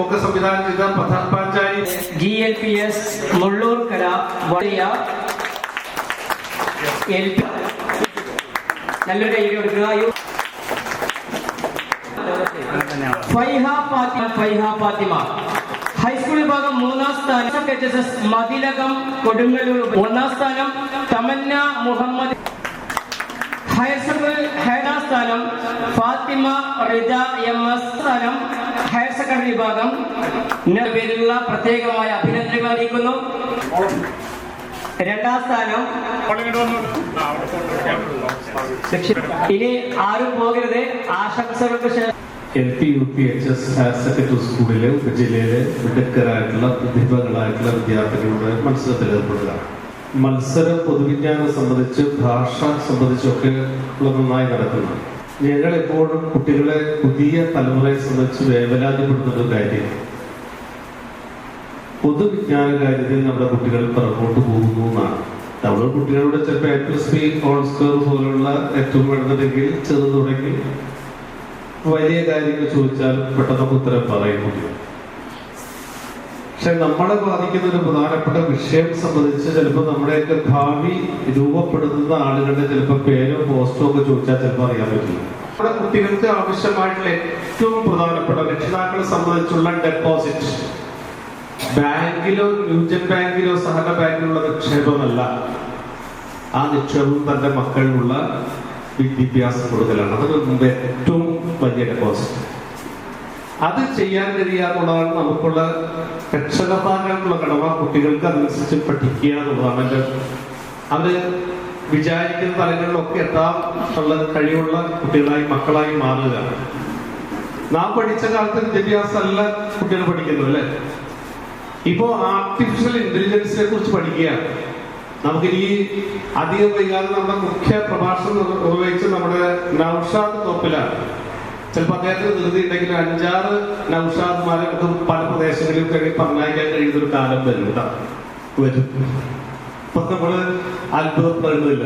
ഒക്കെ സംവിധാനം ചെയ്ത panchayat. G L P S Mullurkara P നല്ലൊരു കൈ കൊടുക്കുക. ഫൈഹ ഫാത്തിമ ഫൈഹ ഫാത്തിമ. ഹൈസ്കൂൾ വിഭാഗം മൂന്നാം സ്ഥാനം. മതിലകം കൊടുങ്ങല്ലൂർ. ഒന്നാം സ്ഥാനം തമന്ന മുഹമ്മദ് ഹയർ സെക്കൻഡറി ഹേഡാ സ്ഥാനം ഫാത്തിമ റിജ എം എസ് സ്ഥാനം ഹയർ സെക്കൻഡറി വിഭാഗം. പേരിലുള്ള പ്രത്യേകമായ അഭിനന്ദനങ്ങൾ അറിയിക്കുന്നു. രണ്ടാം സ്ഥാനം. ഇനി ആരും പോകരുത്. ആശംസകൾക്ക് ശേഷം. L P U P H S higher secondary സ്കൂളിലെ ഉപജില്ലയിലെ മിടുക്കരായിട്ടുള്ള പ്രതിഭകളായിട്ടുള്ള വിദ്യാർത്ഥികളുടെ മത്സരത്തിൽ ഏർപ്പെടുക മത്സരം പൊതുവിജ്ഞാനം സംബന്ധിച്ച് ഭാഷ സംബന്ധിച്ചൊക്കെ ഉള്ള നന്നായി നടക്കുന്നു. ഞങ്ങൾ എപ്പോഴും കുട്ടികളെ പുതിയ തലമുറയെ സംബന്ധിച്ച് വേവലാതിപ്പെടുന്ന ഒരു കാര്യം പൊതുവിജ്ഞാന കാര്യത്തിൽ നമ്മുടെ കുട്ടികൾ പുറകോട്ട് പോകുന്നു എന്നാണ്. നമ്മൾ കുട്ടികളുടെ ചിലപ്പോൾ A plus B whole square പോലുള്ള ഏറ്റവും വേണ്ടതെങ്കിൽ ചെറുതുടങ്ങി വലിയ കാര്യങ്ങൾ ചോദിച്ചാൽ പെട്ടെന്ന് ഉത്തരം പറയുന്നില്ല പക്ഷെ നമ്മളെ ബാധിക്കുന്ന ഒരു പ്രധാനപ്പെട്ട വിഷയം സംബന്ധിച്ച് ചിലപ്പോൾ നമ്മുടെയൊക്കെ ഭാവി രൂപപ്പെടുത്തുന്ന ആളുകളുടെ ചിലപ്പോൾ പേരോ പോസ്റ്റോ ഒക്കെ ചോദിച്ചാൽ ചിലപ്പോൾ അറിയാൻ പറ്റില്ല. നമ്മുടെ കുട്ടികൾക്ക് ആവശ്യമായിട്ടുള്ള ഏറ്റവും പ്രധാനപ്പെട്ട രക്ഷിതാക്കളെ സംബന്ധിച്ചുള്ള ഡെപ്പോസിറ്റ് ബാങ്കിലോ യൂണിയൻ ബാങ്കിലോ സഹകരണ ബാങ്കിലുള്ള നിക്ഷേപമല്ല. ആ നിക്ഷേപം തന്റെ മക്കളിലുള്ള വിദ്യാഭ്യാസം കൊടുക്കലാണ്. അതൊരു ഏറ്റവും വലിയ ഡെപ്പോസിറ്റ് അത് ചെയ്യാൻ കഴിയാന്നുള്ളതാണ് നമുക്കുള്ള രക്ഷകർത്താക്കൾക്കുള്ള കടമ കുട്ടികൾക്ക് അതനുസരിച്ച് പഠിക്കുക എന്നുള്ളതാണ് എന്റെ അത് വിചാരിക്കുന്ന തലങ്ങളിലൊക്കെ എത്താം ഉള്ള കഴിവുള്ള കുട്ടികളായി മക്കളായി മാറുക. നാം പഠിച്ച കാലത്ത് വിദ്യാഭ്യാസം അല്ല കുട്ടികൾ പഠിക്കുന്നു അല്ലേ? ഇപ്പോ ആർട്ടിഫിഷ്യൽ ഇന്റലിജൻസിനെ കുറിച്ച് പഠിക്കുകയാണ് നമുക്ക് ഈ അധികം വൈകാതെ നമ്മുടെ മുഖ്യ പ്രഭാഷണം നിർവഹിച്ച നമ്മുടെ നൌഷാദ് തോപ്പിലാണ്. ചിലപ്പോൾ അദ്ദേഹത്തിന് ധൃതി ഉണ്ടെങ്കിൽ അഞ്ചാറ് നൌഷാദ്മാരെ നമുക്ക് പല പ്രദേശങ്ങളിലും കഴിഞ്ഞ് പറഞ്ഞയക്കാൻ കഴിയുന്ന ഒരു കാലം വരും കേട്ടോ. വരും. ഇപ്പൊ നമ്മൾ അത്ഭുതപ്പെടുന്നില്ല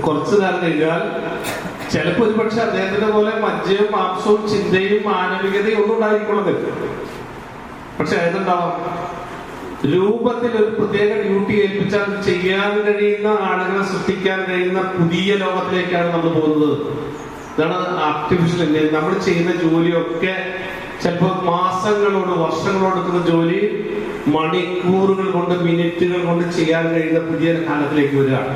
കുറച്ചു കാലം കഴിഞ്ഞാൽ ചിലപ്പോൾ ഒരു പക്ഷെ അദ്ദേഹത്തിന്റെ പോലെ മജ്ജയും മാംസവും ചിന്തയും മാനവികതയും ഒന്നും ഉണ്ടായിരിക്കുള്ളത് പക്ഷെ ഏതുണ്ടാവാം രൂപത്തിൽ ഒരു പ്രത്യേക ഡ്യൂട്ടി ഏൽപ്പിച്ചാൽ ചെയ്യാൻ കഴിയുന്ന ആളുകളെ സൃഷ്ടിക്കാൻ കഴിയുന്ന പുതിയ ലോകത്തിലേക്കാണ് നമ്മൾ പോകുന്നത്. ഇതാണ് ആർട്ടിഫിഷ്യൽ ഇന്റലിജൻസ് നമ്മൾ ചെയ്യുന്ന ജോലിയൊക്കെ ചിലപ്പോൾ മാസങ്ങളോട് വർഷങ്ങളോട് എടുക്കുന്ന ജോലി മണിക്കൂറുകൾ കൊണ്ട് മിനിറ്റുകൾ കൊണ്ട് ചെയ്യാൻ കഴിയുന്ന പുതിയ കാലത്തിലേക്ക് വരികയാണ്.